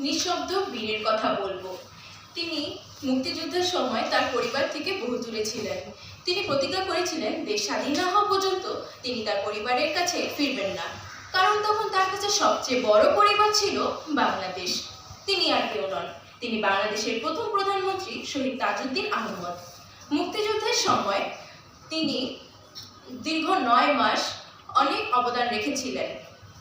নিঃশব্দ বীরের কথা বলব। তিনি মুক্তিযুদ্ধের সময় তার পরিবার থেকে বহু দূরে ছিলেন। তিনি প্রতিজ্ঞা করেছিলেন, দেশ স্বাধীন না হওয়া পর্যন্ত তিনি তার পরিবারের কাছে ফিরবেন না। কারণ তখন তার কাছে সবচেয়ে বড় পরিবার ছিল বাংলাদেশ। তিনি আর কেউ নন। তিনি বাংলাদেশের প্রথম প্রধানমন্ত্রী শহীদ তাজউদ্দিন আহমদ। মুক্তিযুদ্ধের সময় তিনি দীর্ঘ নয় মাস অনেক অবদান রেখেছিলেন।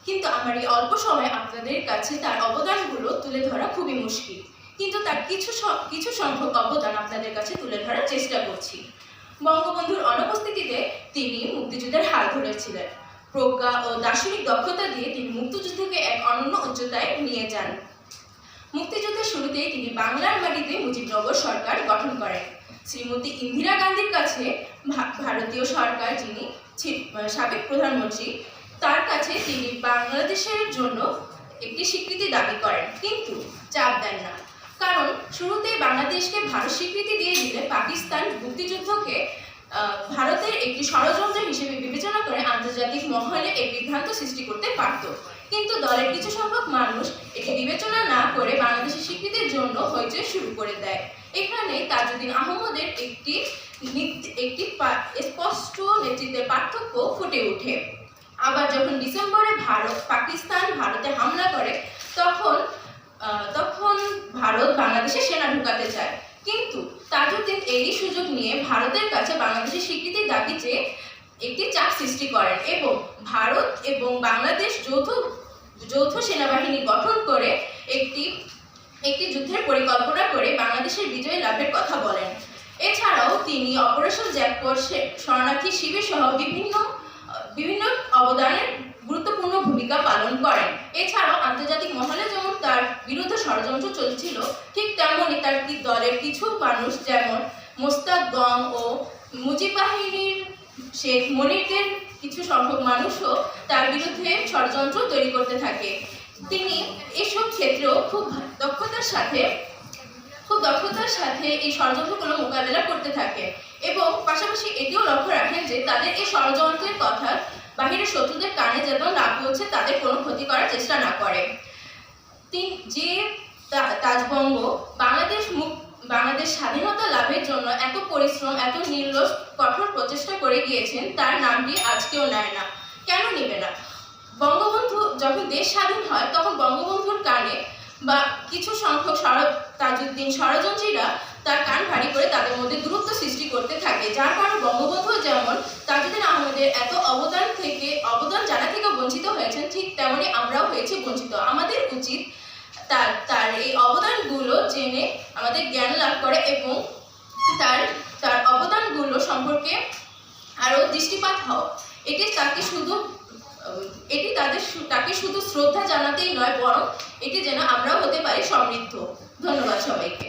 কিন্তু আমার এই অল্প সময় আপনাদের কাছে তার অবদানগুলো তুলে ধরা খুবই মুশকিল। কিন্তু তার কিছু কিছু সংখ্যক অবদান আপনাদের কাছে তুলে ধরার চেষ্টা করছি। বঙ্গবন্ধুর অনুপস্থিতিতে তিনি মুক্তিযুদ্ধের হাল ধরেছিলেন। প্রজ্ঞা ও দার্শনিক দক্ষতা দিয়ে তিনি মুক্তিযুদ্ধকে এক অনন্য উচ্চতায় নিয়ে যান। মুক্তিযুদ্ধের শুরুতেই তিনি বাংলার মাটিতে মুজিবনগর সরকার গঠন করেন। শ্রীমতী ইন্দিরা গান্ধীর কাছে ভারতীয় সরকার যিনি সাবেক প্রধানমন্ত্রী তার কাছে তিনি বাংলাদেশের জন্য একটি স্বীকৃতি দাবি করেন। কিন্তু চাপ দেন না। কারণ শুরুতেই বাংলাদেশকে ভারত স্বীকৃতি দিয়ে দিলে পাকিস্তান মুক্তিযুদ্ধকে ভারতের একটি ষড়যন্ত্র হিসেবে বিবেচনা করে আন্তর্জাতিক মহলে এক বিভ্রান্ত সৃষ্টি করতে পারত। কিন্তু দলের কিছু সংখ্যক মানুষ এটি বিবেচনা না করে বাংলাদেশের স্বীকৃতির জন্য হইচই শুরু করে দেয়। এখানে তাজউদ্দিন আহমদের একটি একটি স্পষ্ট নেতৃত্বের পার্থক্য ফুটে ওঠে। আবার যখন ডিসেম্বরে ভারত, পাকিস্তান ভারতে হামলা করে, তখন তখন ভারত বাংলাদেশে সেনা ঢুকাতে চায়। কিন্তু তাজউদ্দিন এরই সুযোগ নিয়ে ভারতের কাছে বাংলাদেশের স্বীকৃতির দাবি চেয়ে একটি চাপ সৃষ্টি করেন এবং ভারত এবং বাংলাদেশ যৌথ যৌথ সেনাবাহিনী গঠন করে একটি একটি যুদ্ধের পরিকল্পনা করে বাংলাদেশের বিজয় লাভের কথা বলেন। এছাড়াও তিনি অপারেশন জ্যাকপট শরণার্থী শিবির সহ বিভিন্ন বিভিন্ন অবদানের গুরুত্বপূর্ণ ভূমিকা পালন করেন। এছাড়াও আন্তর্জাতিক মহলে যেমন তার বিরুদ্ধে ষড়যন্ত্র চলছিল, ঠিক তেমনই তার দলের কিছু মানুষ যেমন মোস্তাক ও মুজিব বাহিনীর শেখ মনিরদের কিছু সংখ্যক মানুষও তার বিরুদ্ধে ষড়যন্ত্র তৈরি করতে থাকে। তিনি এসব ক্ষেত্রেও খুব দক্ষতার সাথে দক্ষতার সাথে এই ষড়যন্ত্রগুলো মোকাবেলা করতে থাকে। এবং পাশাপাশি এটিও লক্ষ্য রাখেন যে তাদের এই ষড়যন্ত্রের কথা বাহিরের শত্রুদের কানে যেন না পৌঁছে তাদের কোনো ক্ষতি করার চেষ্টা না করে। তিন, যে তাজবঙ্গ বাংলাদেশ মুখ, বাংলাদেশ স্বাধীনতা লাভের জন্য এত পরিশ্রম, এত নির্লস কঠোর প্রচেষ্টা করে গিয়েছেন, তার নামটি আজকেও নেয় না। কেন নেবে না? বঙ্গবন্ধু যখন দেশ স্বাধীন হয়, তখন বঙ্গবন্ধুর কানে বা কিছু সংখ্যক তাজউদ্দিন ষড়যন্ত্রীরা তার কান ভারী করে তাদের মধ্যে দূরত্ব সৃষ্টি করতে থাকে, যার কারণে বঙ্গবন্ধু যেমন তাজউদ্দিন আহমেদের এত অবদান থেকে, অবদান জানা থেকে বঞ্চিত হয়েছেন, ঠিক তেমনি আমরাও হয়েছি বঞ্চিত। আমাদের উচিত তার তার এই অবদানগুলো জেনে আমাদের জ্ঞান লাভ করে এবং তার তার অবদানগুলো সম্পর্কে আরও দৃষ্টিপাত হও এটি তাকে শুধু, এটি তাদের তাকে শুধু শ্রদ্ধা জানাতেই নয়, বরং এটি যেন আমরাও হতে পারি সমৃদ্ধ। ধন্যবাদ সবাইকে।